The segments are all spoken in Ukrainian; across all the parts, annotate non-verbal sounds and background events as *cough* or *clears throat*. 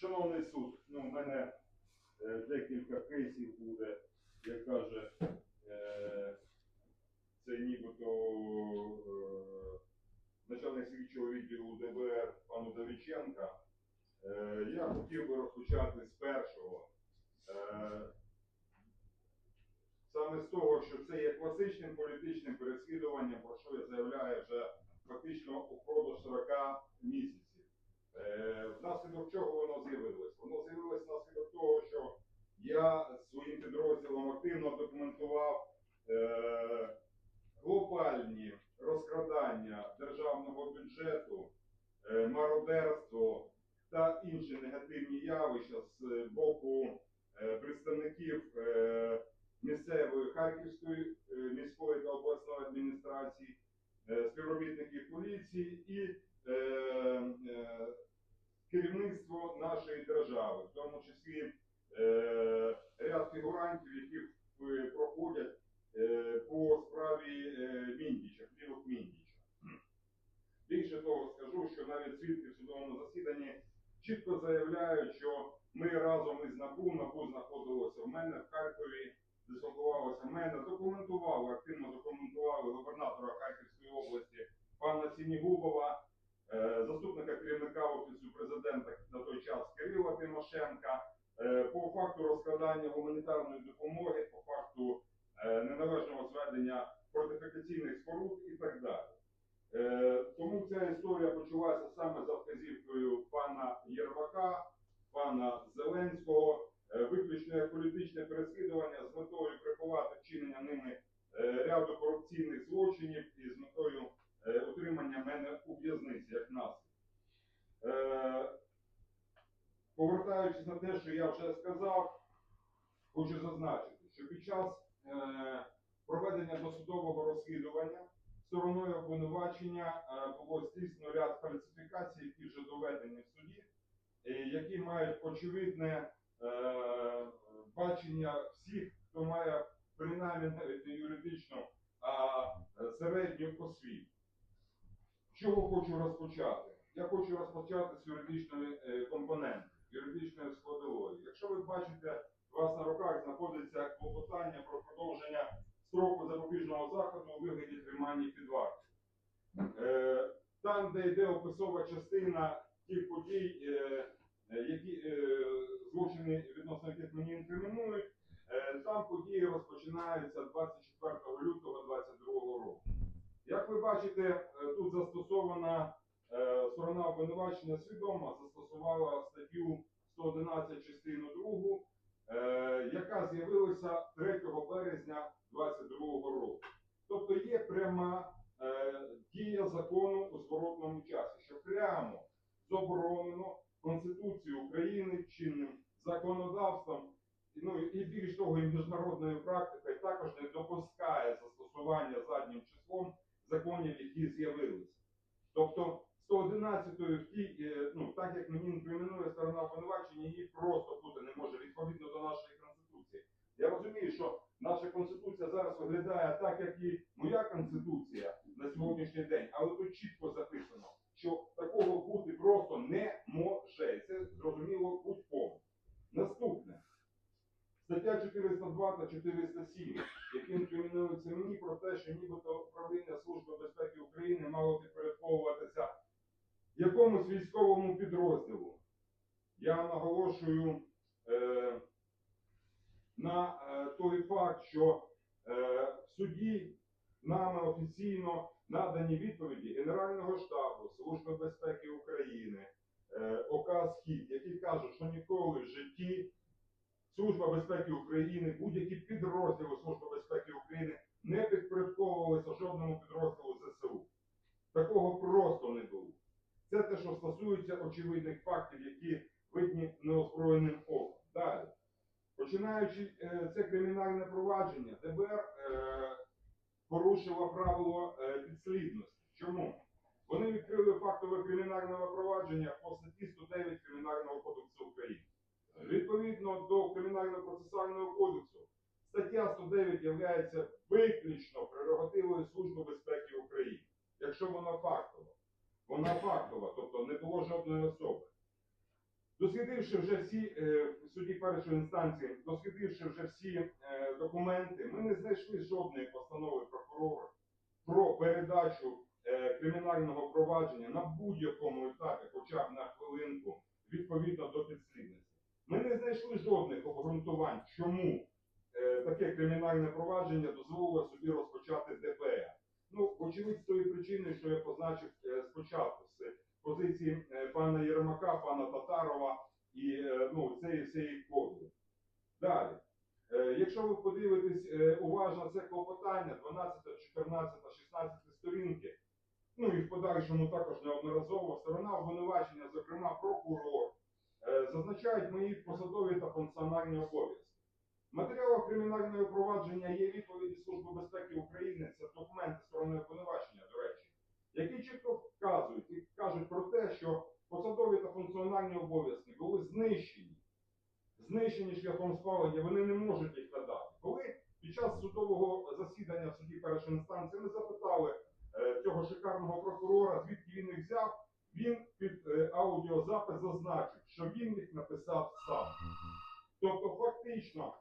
Шановний суд, ну, у мене е, декілька кейсів буде, як каже, е, це нібито е, начальник слідчого відділу ДБР пану Давиченка. Е, я хотів би розпочати з першого. Е, саме з того, що це є класичним політичним переслідуванням, про що я заявляю вже фактично упродовж 40 місяців. Е, Внаслідок чого воно з'явилось? Воно з'явилось внаслідок того, що я своїм підрозділом активно документував е, глобальні розкрадання державного бюджету, е, мародерство та інші негативні явища з боку представників місцевої Харківської міської та обласної адміністрації, співробітників поліції і е, е, керівництво нашої держави, в тому числі е, ряд фігурантів, які е, проходять е, по справі е, Міндіча, плівок Міндіча. Більше того, скажу, що навіть свідки в судовому засіданні чітко заявляють, що ми разом із НАБУ, НАБУ знаходилося в мене в Харкові, дислокувалося в мене, документували, активно документували губернатора Харківської області пана Сінігубова, е, заступника керівника Офісу президента на той час Кирила Тимошенка, е, по факту розкладання гуманітарної допомоги, по факту е, неналежного зведення фортифікаційних споруд і так далі. Е, Тому ця історія почалася саме за вказівкою пана Єрмака, пана Зеленського, е, виключно як політичне переслідування з метою приховати вчинення ними е, ряду корупційних злочинів і з метою е, утримання мене у в'язниці як наслідок. Повертаючись на те, що я вже сказав, хочу зазначити, що під час проведення досудового розслідування стороною обвинувачення було здійснено ряд фальсифікацій, які вже доведені в суді, які мають очевидне е, бачення всіх, хто має принаймні навіть юридичну, а е, середню освіту. Чого хочу розпочати? Я хочу розпочати з юридичної е, компоненти, юридичної складової. Якщо ви бачите, у вас на руках знаходиться клопотання про продовження строку запобіжного заходу у вигляді тримання під вартою. Е, Там, де йде описова частина тих подій, е, е, які е, злочини відносно яких мені інкримінують, там події розпочинаються 24 лютого 2022 року. Як ви бачите, тут застосована сторона обвинувачення свідомо застосувала статтю 111 частину 2, е, яка з'явилася 3 березня 2022 року. Тобто є пряма дія закону у зворотному часі, що прямо заборонено Конституцією України чинним законодавством, ну і більш того, і міжнародною практикою також не допускає застосування заднім числом законів, які з'явилися. Тобто 111 в тій, е, ну так як мені інкримінує сторона обвинувачення, її просто бути не може відповідно до нашої конституції. Я розумію, що наша конституція зараз виглядає так, як і моя конституція на сьогоднішній день, але тут чітко записано, що такого бути просто не може. І Це зрозуміло будь-кому. Наступне. Стаття 402 та 407, яким кримінується мені про те, що нібито управління Служби безпеки України мало підпорядковуватися якомусь військовому підрозділу. Я наголошую е, на е, той факт, що е, в суді нами офіційно надані відповіді Генерального штабу Служби безпеки України, е, ОК «Схід», які кажуть, що ніколи в житті Служба безпеки України, будь-які підрозділи Служби безпеки України не підпорядковувалися жодному підрозділу ЗСУ. Такого просто не було. Це те, що стосується очевидних фактів, які видні неозброєним оком. Далі. Починаючи е, це кримінальне провадження, ДБР е, порушило правило е, підслідності. Чому? Вони відкрили фактове кримінальне провадження по статті 109 Кримінального кодексу України. Відповідно до Кримінально-процесуального кодексу, стаття 109 є виключно прерогативою Служби безпеки України, якщо вона фактова. Вона фактова, тобто не було жодної особи. Дослідивши вже всі е, в суді першої інстанції, дослідивши вже всі е, документи, ми не знайшли жодної постанови прокурора про передачу е, кримінального провадження на будь-якому етапі, хоча б на хвилинку, відповідно до підслідності. Ми не знайшли жодних обґрунтувань, чому е, таке кримінальне провадження дозволило собі розпочати ДПР. Очевидь, з тої причини, що я позначив е, спочатку з позиції е, пана Єрмака, пана Татарова і е, ну, цієї всієї коди. Далі. Якщо ви подивитесь уважно це клопотання 12, 14, 16 сторінки, ну і в подальшому також неодноразово сторона обвинувачення, зокрема прокурор, зазначають мої посадові та функціональні обов'язки. В матеріалах кримінального провадження є відповіді Служби безпеки України, це документи сторони обвинувачення, до речі, які чітко вказують і кажуть про те, що посадові та функціональні обов'язки були знищені знищені шляхом спалення, вони не можуть їх надати. Коли під час судового засідання в суді першої інстанції ми запитали е, цього шикарного прокурора, звідки він їх взяв, він під е, аудіозапис зазначив, що він їх написав сам. Тобто, фактично,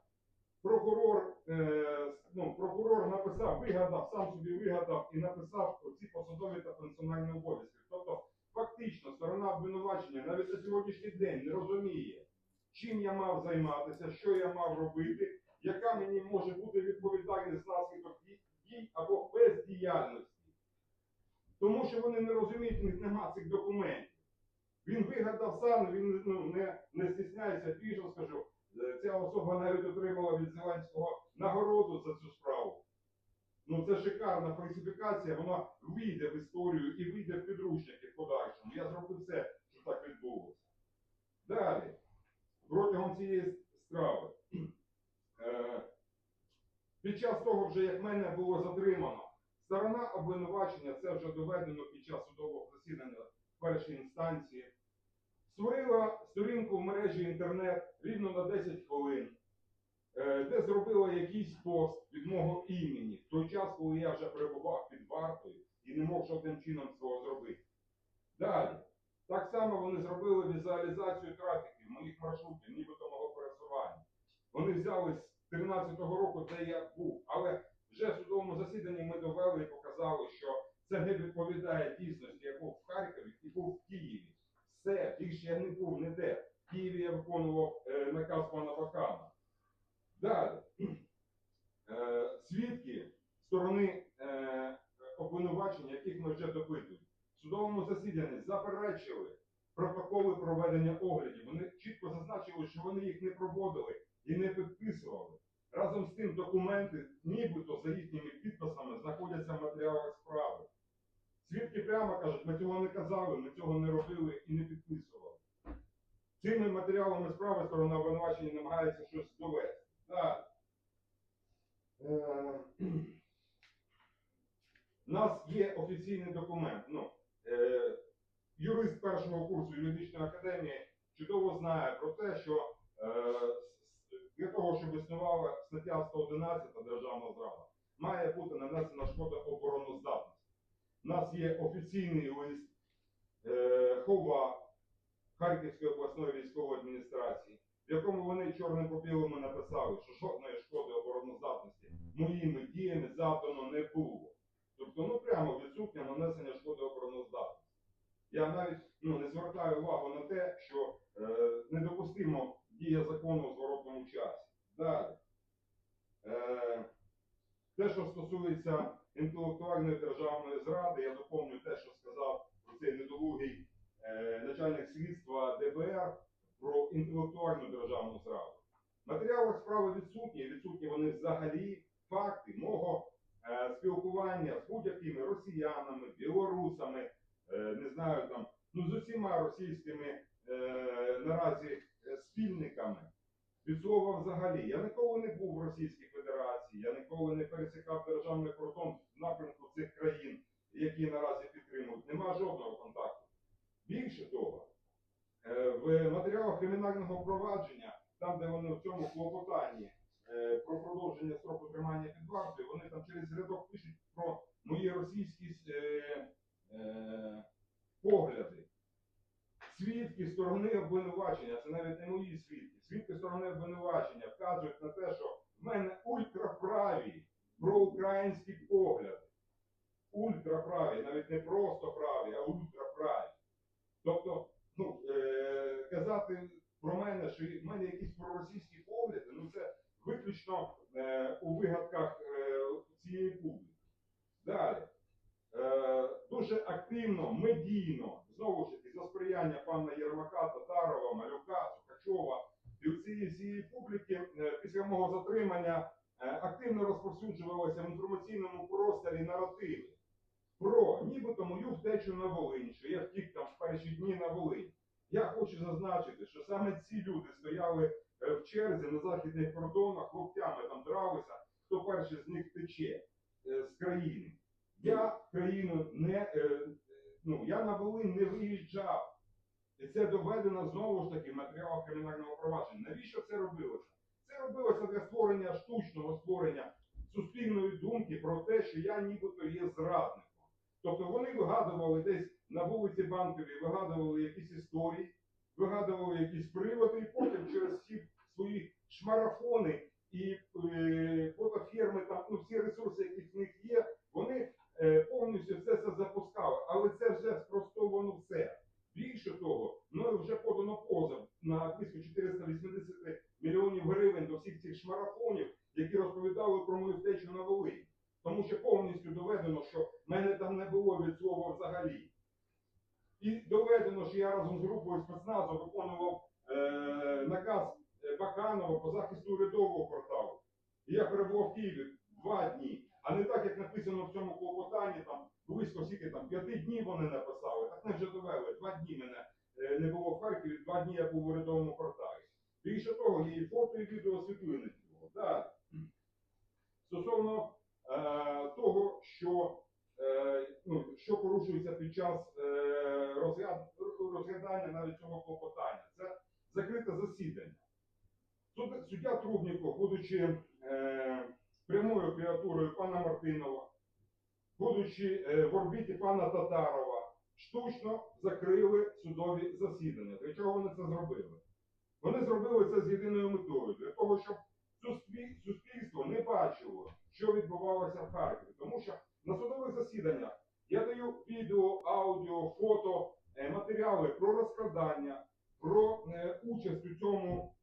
прокурор, е, ну, прокурор написав, вигадав, сам собі вигадав і написав ці посадові та функціональні обов'язки. Тобто, фактично, сторона обвинувачення навіть на сьогоднішній день не розуміє, чим я мав займатися, що я мав робити, яка мені може бути відповідальність наслідок дій- або бездіяльності. Тому що вони не розуміють, в них нема цих документів. Він вигадав сам, він ну, не, не стісняється, більше скажу. Е, Ця особа навіть отримала від Зеленського нагороду за цю справу. Ну це шикарна фальсифікація, вона вийде в історію і вийде в підручники в подальшому. Я зробив все, щоб так відбулося. Далі протягом цієї справи. *clears throat* Е, Під час того, вже як мене було затримано, сторона обвинувачення, це вже доведено під час судового засідання першої інстанції, створила сторінку в мережі інтернет рівно на 10 хвилин, е, де зробила якийсь пост від мого імені в той час, коли я вже перебував під вартою і не мог жодним чином цього зробити. Далі. Так само вони зробили візуалізацію трафіків моїх маршрутів, нібито мого пересування. Вони взяли з 13-го року, де я був. Але вже в судовому засіданні ми довели і показали, що це не відповідає дійсності. Я був в Харкові і був в Києві. Все, більше я не був ніде. В Києві я виконував е, наказ пана Бакана. Далі. Е, свідки сторони е, обвинувачення, яких ми вже допитуємо в судовому засіданні заперечили протоколи проведення оглядів. Вони чітко зазначили, що вони їх не проводили і не підписували. Разом з тим документи, нібито за їхніми підписами, знаходяться в матеріалах справи. Свідки прямо кажуть, ми цього не казали, ми цього не робили і не підписували. Цими матеріалами справи сторона обвинувачення намагається щось довести. Е, У *clears throat* нас є офіційний документ. Ну, е, юрист першого курсу юридичної академії чудово знає про те, що е, для того, щоб існувала стаття 111 державна зрада, має бути нанесена шкода обороноздатності. У нас є офіційний лист е, ХОВА Харківської обласної військової адміністрації, в якому вони чорним по білому написали, що жодної шкоди обороноздатності моїми діями завдано не було. Тобто, ну прямо відсутнє нанесення шкоди обороноздатності. Я навіть ну, не звертаю увагу на те, що е, недопустимо дія закону в зворотному часі. Далі. Е, те, що стосується інтелектуальної державної зради, я доповню те, що сказав цей недолугий е, начальник слідства ДБР про інтелектуальну державну зраду. В матеріалах справи відсутні, відсутні вони взагалі факти мого е, спілкування з будь-якими росіянами, білорусами, е, не знаю там, ну з усіма російськими е, наразі е, спільниками. Від взагалі, я ніколи не був в Російській Федерації, я ніколи не пересікав державний кордон в напрямку цих країн, які наразі підтримують. Нема жодного контакту. Більше того, е, в матеріалах кримінального провадження, там, де вони в цьому клопотанні е, про продовження строку тримання під вартою, вони там через рядок пишуть про мої російські е, погляди. Свідки сторони обвинувачення, це навіть не мої свідки, свідки сторони обвинувачення вказують на те, що в мене ультраправі проукраїнські погляди. Ультраправі, навіть не просто праві, а ультраправі. Тобто, ну, е- казати про мене, що в мене якісь проросійські погляди, ну це виключно е- у вигадках е- цієї публіки. Далі. Е, дуже активно, медійно, знову ж таки, за сприяння пана Єрмака, Татарова, Малюка, Сукачова і у цієї всієї публіки е, після мого затримання е, активно розповсюджувалися в інформаційному просторі наративи про нібито мою втечу на Волинь, що я втік там в перші дні на Волинь. Я хочу зазначити, що саме ці люди стояли в черзі на західних кордонах, локтями там дралися, хто перший з них тече з країни. Я країну не е, ну я на Волинь не виїжджав. І це доведено знову ж таки в матеріалах кримінального провадження. Навіщо це робилося? Це робилося для створення штучного створення суспільної думки про те, що я нібито є зрадником. Тобто вони вигадували десь на вулиці Банковій, вигадували якісь історії, вигадували якісь приводи, і потім через всі свої шмарафони і е, фотофірми, там ну всі ресурси, які в них є, вони повністю все це запускали. Але це вже спростовано все. Більше того, мною вже подано позов на близько 480 мільйонів гривень до всіх цих шмарафонів, які розповідали про мою втечу на Волинь. Тому що повністю доведено, що мене там не було від слова взагалі. І доведено, що я разом з групою спецназу виконував е, наказ е, Баканова по захисту урядового кварталу. І я перебував в Києві два дні, а не так, як написано в цьому клопотанні, там близько скільки там п'яти днів вони написали. Так не вже довели. Два дні мене е, не було в Харкові, два дні я був в урядовому кварталі. Більше того, і фото, і відео світлини цього. Далі. Стосовно е, того, що, е, ну, що порушується під час е, розгляд, розглядання навіть цього клопотання, це закрите засідання. Суд, суддя Трубніков, будучи е, прямою креатурою пана Мартинова, будучи е, в орбіті пана Татарова, штучно закрили судові засідання. Для чого вони це зробили? Вони зробили це з єдиною метою для того, щоб суспільство не бачило, що відбувалося в Харкові. Тому що на судових засіданнях я даю відео, аудіо, фото, е, матеріали про розкрадання, про е, участь у цьому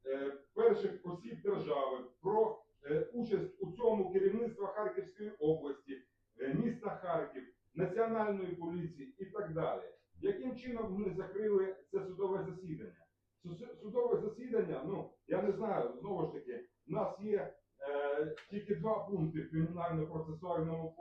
перших осіб держави, про участь у цьому керівництва Харківської області, е, міста Харків, національної поліції і так далі. Яким чином вони закрили це судове засідання? Судове засідання, ну я не знаю, знову ж таки, у нас є е, тільки два пункти в кримінально-процесуальному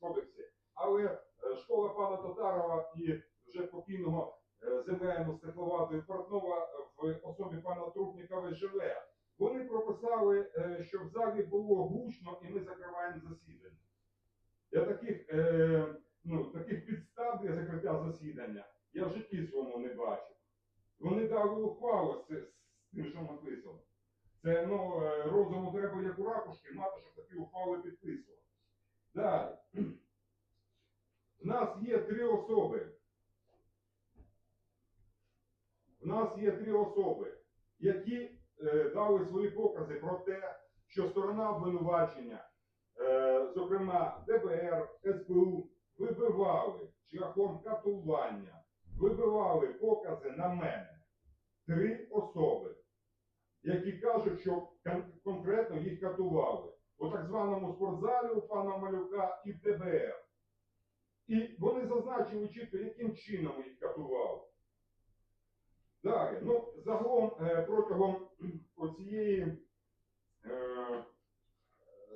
кодексі, але е, школа пана Татарова і вже покійного е, земельну Стекловатої Портнова в особі пана Трупнікова живе. Вони прописали, е, що в залі було гучно і ми закриваємо засідання. Я таких, е, ну, таких підстав для закриття засідання я в житті своєму не бачив. Вони дали ухвалу з, тим, що написано. Це ну, е, розуму треба як у ракушки мати, щоб такі ухвали підписувати. Далі. У нас є три особи. У нас є три особи, які дали свої покази про те, що сторона обвинувачення, е, зокрема ДБР, СБУ, вибивали шляхом катування, вибивали покази на мене. Три особи, які кажуть, що конкретно їх катували у так званому спортзалі у пана Малюка і в ДБР. І вони зазначили чітко, яким чином їх катували. Далі, ну, загалом е, протягом *clears throat* оцієї е,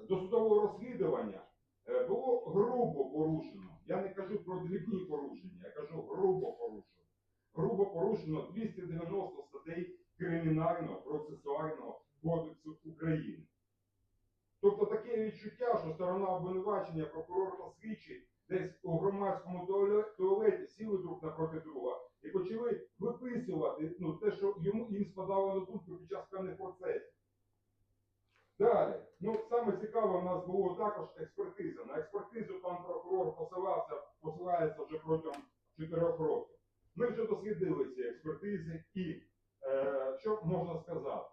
досудового розслідування е, було грубо порушено. Я не кажу про дрібні порушення, я кажу грубо порушено. Грубо порушено 290 статей Кримінального процесуального кодексу України. Тобто таке відчуття, що сторона обвинувачення, прокурор та слідчий десь у громадському туалеті сіли друг напроти друга і почали виписувати ну, те, що йому їм спадало на думку під час певних процесів. Далі, ну саме цікаве в нас було також експертиза. На експертизу пан прокурор посилався, посилається вже протягом чотирьох років. Ми вже дослідили ці експертизи, і е, що можна сказати?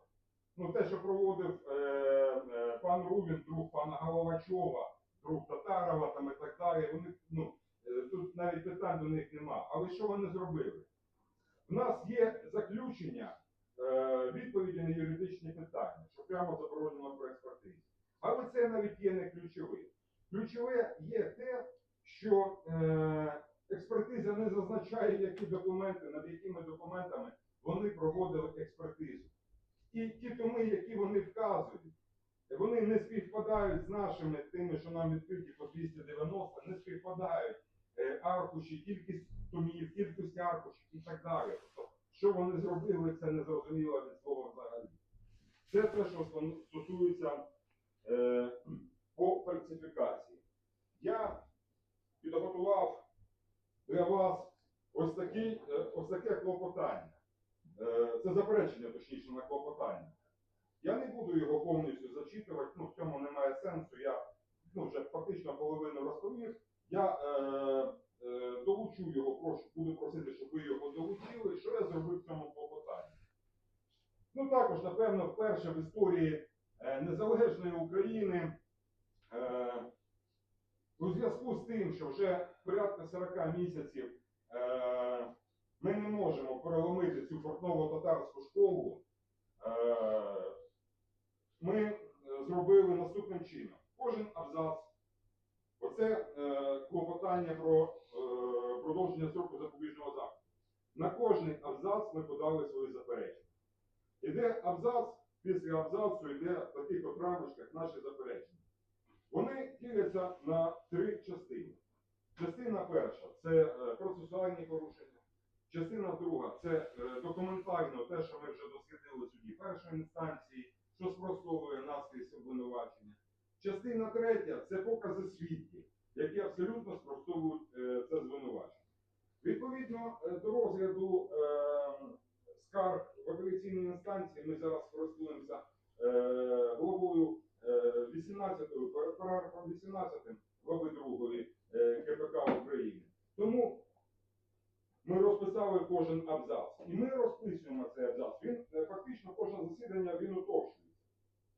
Ну, те, що проводив е, е, пан Рубін, друг пана Головачова, друг Татарова там і так далі, вони, ну, е, тут навіть питань до них нема. Але що вони зробили? У нас є заключення е, відповіді на юридичні питання, що прямо заборонено про експертизу. Але це навіть є не ключове. Ключове є те, що е, експертиза не зазначає, які документи, над якими документами вони проводили експертизу. І ті томи, які вони вказують, вони не співпадають з нашими тими, що нам відкриті по 290, не співпадають аркуші, кількість томів, кількість аркушів і так далі. Тобто, що вони зробили, це не зрозуміло від слова взагалі. Це те, що стосується е, по фальсифікації. Я підготував для вас ось, такий, е, ось таке клопотання. Е, Це заперечення, точніше, на клопотання. Я не буду його повністю зачитувати, ну в цьому немає сенсу. Я ну, вже фактично половину розповів. Я е, е, долучу його, прошу, буду просити, щоб ви його долучили. Що я зробив в цьому клопотанні? Ну також, напевно, вперше в історії е, незалежної України е, у зв'язку з тим, що вже порядка 40 місяців е, ми не можемо переломити цю фортново-татарську школу, е, ми е, зробили наступним чином. Кожен абзац, оце е, клопотання про е, продовження строку запобіжного заходу. На кожний абзац ми подали свої заперечення. Іде абзац, після абзацу йде в таких от рамочках наші заперечення. Вони діляться на три частини. Частина перша це е, процесуальні порушення. Частина друга це е, документально те, що ми вже дослідили в суді першої інстанції, що спростовує наскрізь обвинувачення. Частина третя це покази свідків, які абсолютно спростовують е, це звинувачення. Відповідно е, до розгляду е, скарг в апеляційній інстанції ми зараз користуємося е, главою е, 18, пар- параграфом 18 глави 2 е, КПК України. Тому ми розписали кожен абзац. І ми розписуємо цей абзац. Він е, фактично кожне засідання він утовшується.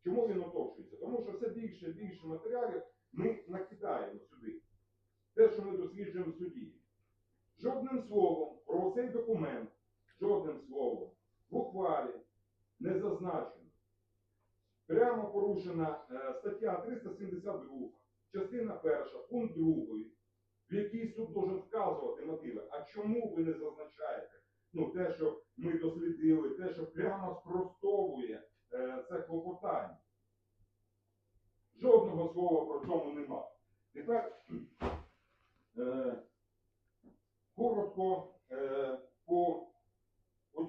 Чому він утовшується? Тому що все більше і більше матеріалів ми накидаємо сюди. Те, що ми досліджуємо в суді. Жодним словом про цей документ, жодним словом в ухвалі не зазначено. Прямо порушена е, стаття 372, частина перша, пункт 2, в якій суд должен вказувати мотиви. А чому ви не зазначаєте? Ну, те, що ми дослідили, те, що прямо спростовує е, це клопотання. Жодного слова про цьому нема. Тепер е, коротко е, по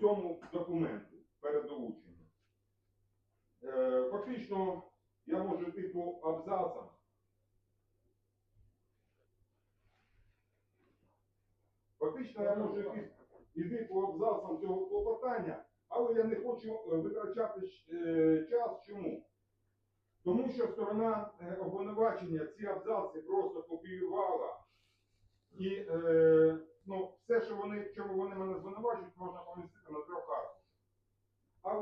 цьому документу перед долученням. Е, фактично, я можу йти по абзацам. Фактично, я можу йти, по абзацам цього клопотання, але я не хочу е, витрачати е, час. Чому? Тому що сторона обвинувачення ці абзаци просто копіювала. І е, ну, все, що вони, чому вони мене звинувачують, можна помістити.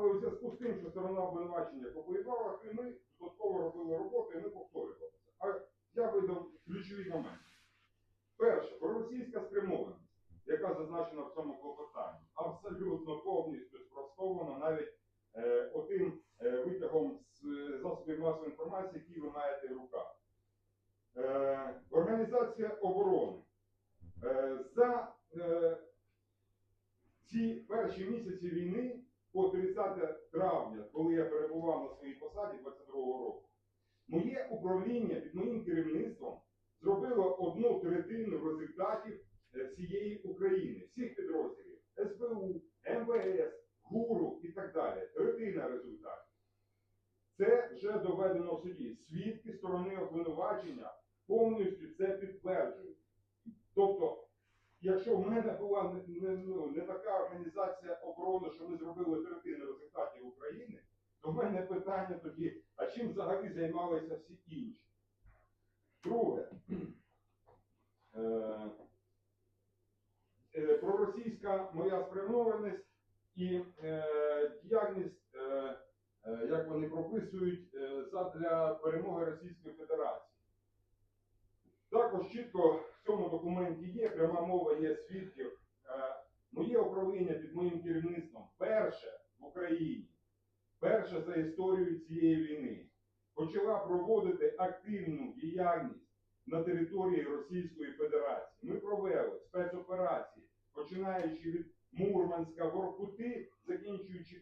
Але у зв'язку з тим, що сторона обвинувачення копіювала, і ми додатково робили роботу, і ми повторювали це. А я видав ключові моменти. Перше, проросійська спрямованість, яка зазначена в цьому клопотанні, абсолютно повністю спростована навіть е, отим е, витягом з е, засобів масової інформації, які ви маєте в руках. Е, організація оборони. Е, за е, ці перші місяці війни по 30 травня, коли я перебував на своїй посаді 22-го року, моє управління під моїм керівництвом зробило одну третину результатів е, всієї України, всіх підрозділів СБУ, МВС, ГУРу і так далі. Третина результатів. Це вже доведено в суді. Свідки сторони обвинувачення повністю це підтверджують. Тобто, якщо в мене була не, не, ну, не така організація оборони, що ми зробили третину результатів України, то в мене питання тоді, а чим взагалі займалися всі інші? Друге, е, е, проросійська моя спрямованість і е, діяльність, е, е, як вони прописують, е, задля перемоги Російської Федерації. Також чітко в цьому документі є пряма мова, є свідків. Е, Моє управління під моїм керівництвом перше в Україні, перше за історію цієї війни, почала проводити активну діяльність на території Російської Федерації. Ми провели спецоперації, починаючи від Мурманська, Воркути, закінчуючи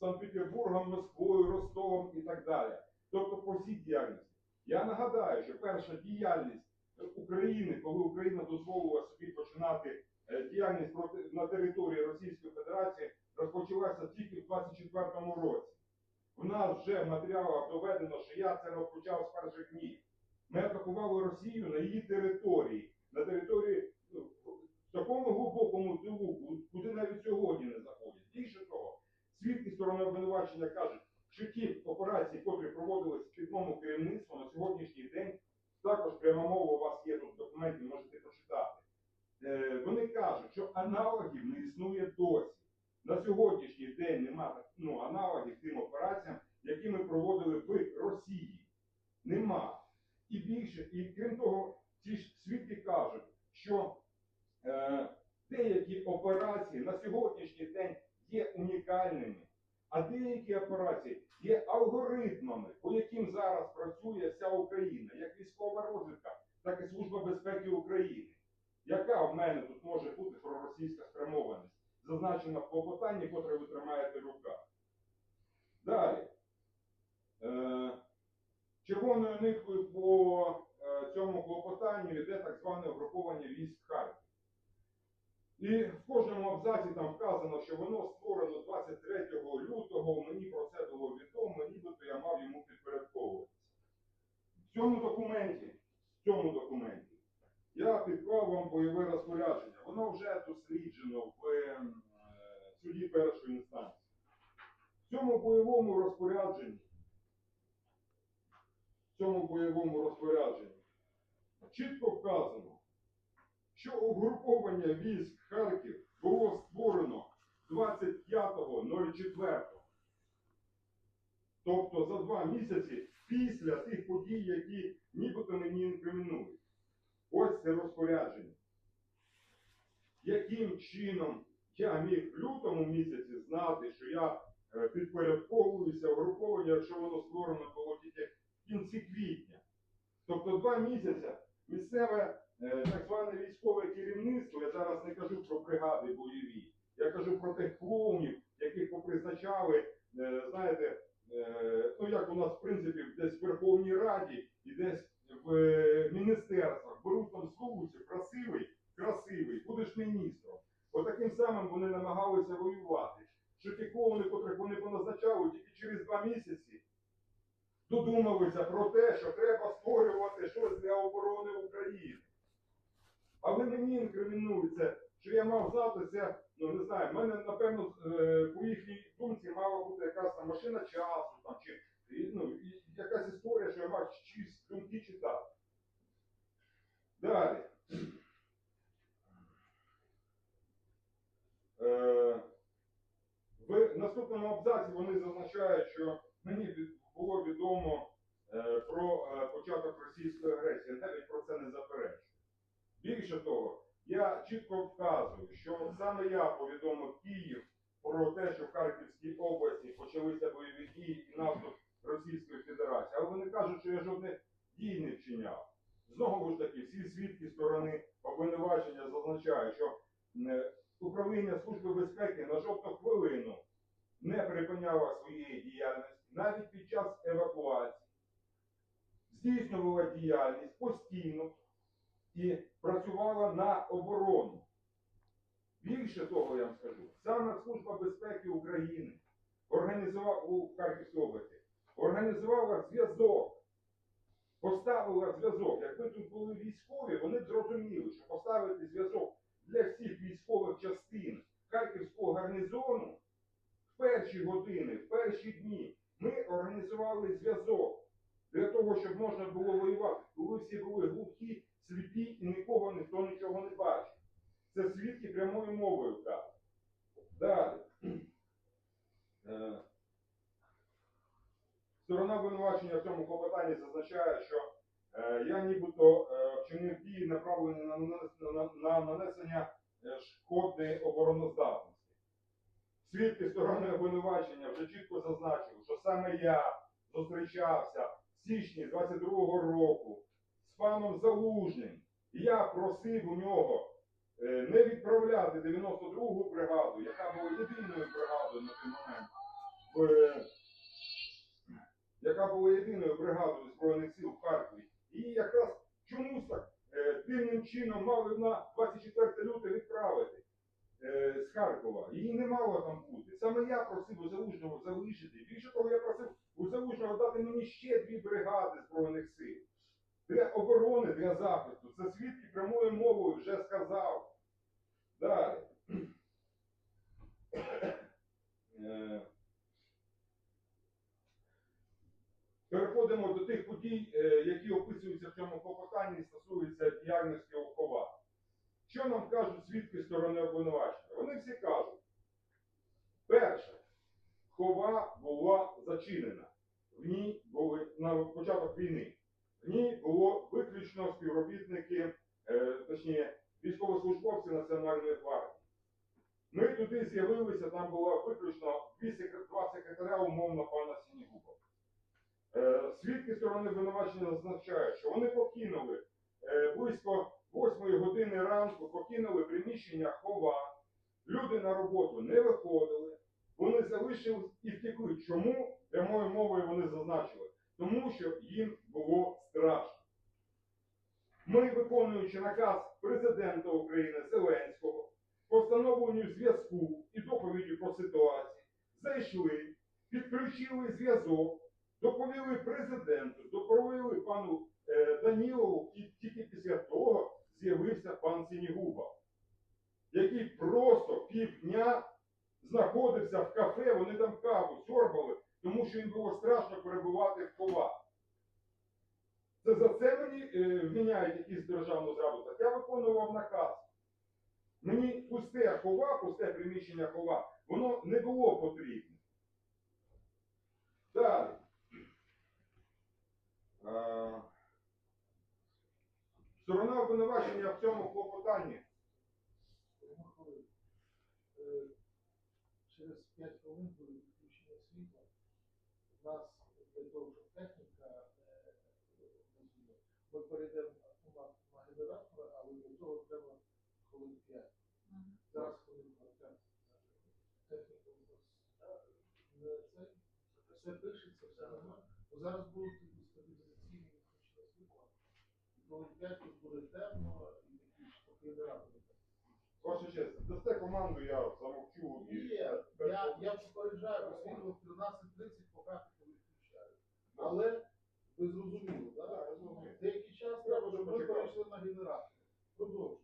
Санкт-Петербургом, Москвою, Ростовом і так далі. Тобто по всій діяльності. Я нагадаю, що перша діяльність України, коли Україна дозволила собі починати е, діяльність на території Російської Федерації, розпочалася тільки в 24-му році. У нас вже в матеріалах доведено, що я це розпочав з перших днів. Ми атакували Росію на її території, на території в такому глибокому тилу, куди навіть сьогодні не заходять. Більше того, свідки сторони обвинувачення кажуть, що ті операції, котрі проводились під моєму керівництву на сьогоднішній день, також пряма мова у вас є тут в документі, можете почитати. Е, вони кажуть, що аналогів не існує досі. На сьогоднішній день немає ну, аналогів тим операціям, які ми проводили в Росії. Нема. І більше, і крім того, ці ж свідки кажуть, що е, деякі операції на сьогоднішній день є унікальними, а деякі операції є алгоритмами, по яким зараз працює вся Україна, як військова розвідка, так і Служба безпеки України. Яка в мене тут може бути проросійська спрямованість, зазначена котре ви тримаєте в руках? Далі. Е, червоною ниткою по е, цьому клопотанню йде так зване угруповання військ Харків. І в кожному абзаці там вказано, що воно створено 23 лютого, мені про це було відомо, нібито я мав йому підпорядковуватися. В цьому документі, в цьому документі я підклав вам бойове розпорядження. Воно вже досліджено в е, суді першої інстанції. В цьому бойовому розпорядженні, в цьому бойовому розпорядженні чітко вказано, що угруповання військ Харків було створено 25.04. Тобто за два місяці після тих подій, які нібито мені інкримінують. Ось це розпорядження. Яким чином я міг в лютому місяці знати, що я е, підпорядковуюся угруповання, якщо воно створено було тільки в кінці квітня. Тобто два місяці місцеве е, так зване військове керівництво, я зараз не кажу про бригади бойові, я кажу про тих клоунів, яких попризначали, е, знаєте, ну як у нас в принципі десь в Верховній Раді і десь в міністерствах про те, що треба створювати щось для оборони України. Але мені інкримінується, що я мав знатися, ну не знаю, в мене, напевно, е, по їхній думці мала бути якась там машина часу, там, чи і, ну, і якась історія, що я мав чиїсь думки читати. Далі. Е, в наступному абзаці вони зазначають, що мені від- було відомо е, про е, початок російської агресії, навіть про це не заперечую. Більше того, я чітко вказую, що саме я повідомив Київ про те, що в Харківській області почалися бойові дії і наступ Російської Федерації. Але вони кажуть, що я жодних дій не вчиняв. Знову ж таки, всі свідки сторони обвинувачення зазначають, що е, управління Служби безпеки на жодну хвилину не припиняло своєї діяльності навіть під час евакуації, здійснювала діяльність постійно і працювала на оборону. Більше того, я вам скажу, саме Служба безпеки України організувала у Харківській області, організувала зв'язок, поставила зв'язок. Якби тут були військові, вони б зрозуміли, що поставити зв'язок для всіх військових частин Харківського гарнізону в перші години, в перші дні ми організували зв'язок для того, щоб можна було воювати, коли всі були глухі, сліпі і нікого ніхто нічого не бачив. Це свідки прямою мовою кажуть. Далі. Е, Сторона обвинувачення в цьому зазначає, що е, я нібито е, вчинив дії, направлені на, на, на нанесення е, шкоди обороноздатності. Свідки сторони обвинувачення вже чітко зазначили, що саме я зустрічався в січні 22-го року з паном Залужним. І я просив у нього не відправляти 92-гу бригаду, яка була єдиною бригадою на той момент, яка була єдиною бригадою Збройних сил в Харкові. І якраз чомусь так е, дивним чином мали на 24 лютого відправити е, з Харкова. Її не мало там бути. Саме я просив у Залужного залишити. Більше того, я просив у Залужного дати мені ще дві бригади Збройних сил. Для оборони, для захисту. Це свідки прямою мовою вже сказав. Далі. *clears throat* Е, Переходимо до тих подій, е, які описуються в цьому клопотанні і стосуються діяльності ОХОВА. Що нам кажуть свідки сторони обвинувачення? Вони всі кажуть, перше, хова була зачинена. В ній були на початок війни. В ній було виключно співробітники, е, точніше, військовослужбовці Національної гвардії. Ми туди з'явилися, там було виключно дві секретаря, умовно, пана Сінігуба. Е, Свідки сторони обвинувачення зазначають, що вони покинули е, близько 8 години ранку, покинули приміщення хова. Люди на роботу не виходили, вони залишились і втекли. Чому? Прямою мовою вони зазначили. Тому що їм було страшно. Ми, виконуючи наказ президента України Зеленського по встановленню зв'язку і доповіді про ситуацію, зайшли, підключили зв'язок, доповіли президенту, доповіли пану е, Данілову, і тільки після того з'явився пан Сінігуба, який просто півдня знаходився в кафе, вони там каву сьорбали, тому що їм було страшно перебувати в хова. Це за це мені е, вміняють якісь державну зраду. Так я виконував наказ. Мені пусте хова, пусте приміщення хова, воно не було потрібне. Далі. Е, Сторона в цьому клопотанні. Е, Через 5 хвилин буде відключення світла. У нас для того, щоб техніка е, ми перейдемо на, на генератори, але для цього треба хвилин 5. Зараз хвилин 20. Техніка у нас е, це, пишеться, все нормально. Зараз будуть. 5 тут буде темно і такі генератори. Ваша честь, дасте команду, я замовчу і. Ні, я, я попереджаю, освітло в 13.30 показати не включаю. Але ви зрозуміли, Так? Деякий час Треба щоб почекати. перейшли на генератор. Продовжуємо.